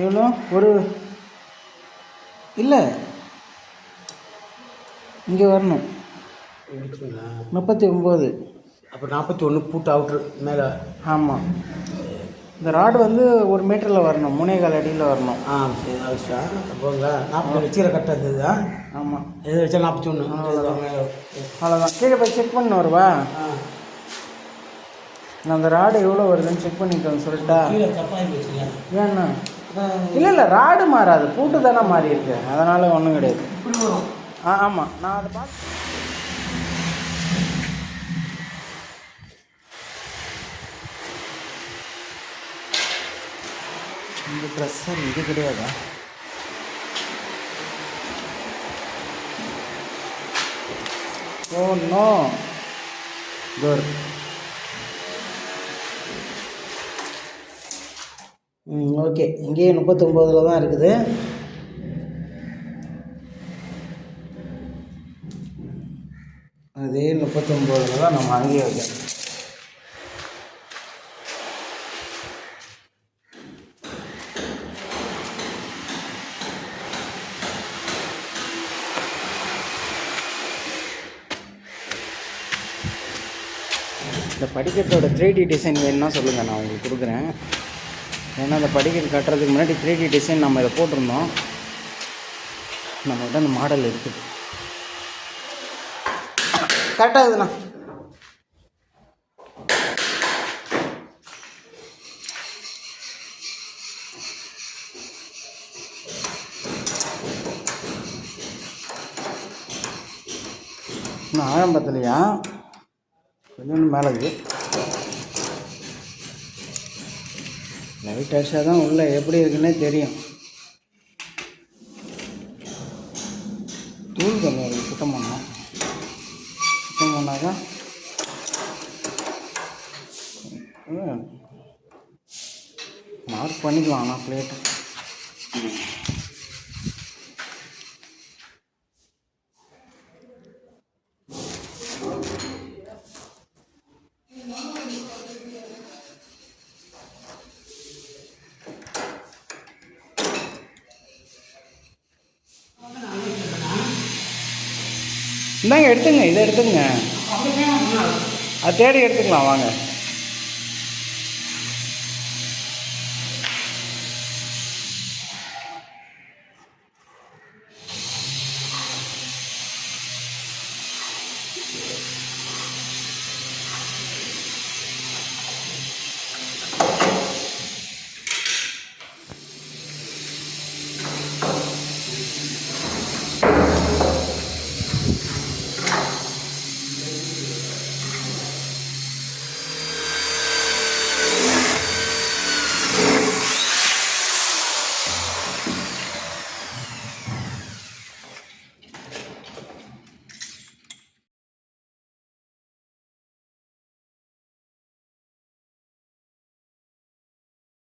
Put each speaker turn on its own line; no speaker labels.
எவ்வளோ? ஒரு இல்லை. இங்கே வரணும். முப்பத்தி ஒம்பது
அப்போ நாற்பத்தி ஒன்று பூட் அவுட்ரு மேலே.
ஆமாம். இந்த ராடு வந்து ஒரு மீட்டரில் வரணும். மூணே கால் அடியில் வரணும்.
ஆ சரி அப்போங்களா நாற்பத்தி ஒன்று சீரை கட்டுறது தான்
ஆமாம்.
இது வச்சா நாற்பத்தி ஒன்று
அவ்வளோதான். கீழே போய் செக் பண்ண வருவா நான் அந்த ராடு எவ்வளோ வருதுன்னு செக் வந்து சொல்லிட்டா. ஏன்னா? இல்லை இல்லை ராடு மாறாது. பூட்டு தானே மாறி இருக்கு. அதனால் ஒன்றும் கிடையாது. ஆ ஆமாம் நான் அதை பார்த்து இந்த ட்ரெஸ்ஸர் இது கிடையாதா? Oh no. Good okay. இங்கேயே முப்பத்தொம்போதில் தான் இருக்குது. அதே முப்பத்தொம்போதில் தான் நம்ம அங்கேயே வைக்கணும். இந்த படிக்கட்டோட த்ரீ டி டிசைன் வேணும்னா சொல்லுங்கள் நான் உங்களுக்கு கொடுக்குறேன். ஏன்னா அந்த படிக்கட்டு கட்டுறதுக்கு முன்னாடி த்ரீ டி டிசைன் நம்ம இதை போட்டிருந்தோம். நம்மகிட்ட அந்த மாடல் இருக்குது. கரெக்டாக இருக்குதுண்ணா. இன்னும் கொஞ்சம் மேலே இருக்குது லைட் அடிச்சா தான் உள்ளே எப்படி இருக்குன்னே தெரியும். தூள் கொஞ்சம் இருக்குது சுத்தம் பண்ணோம் சுத்தம் பண்ணாக்கா மார்க் பண்ணிக்கலாம் ஆனால் பிளேட்டு இந்தாங்க எடுத்துங்க இதை எடுத்துங்க. அது தேடி எடுத்துக்கலாம் வாங்க.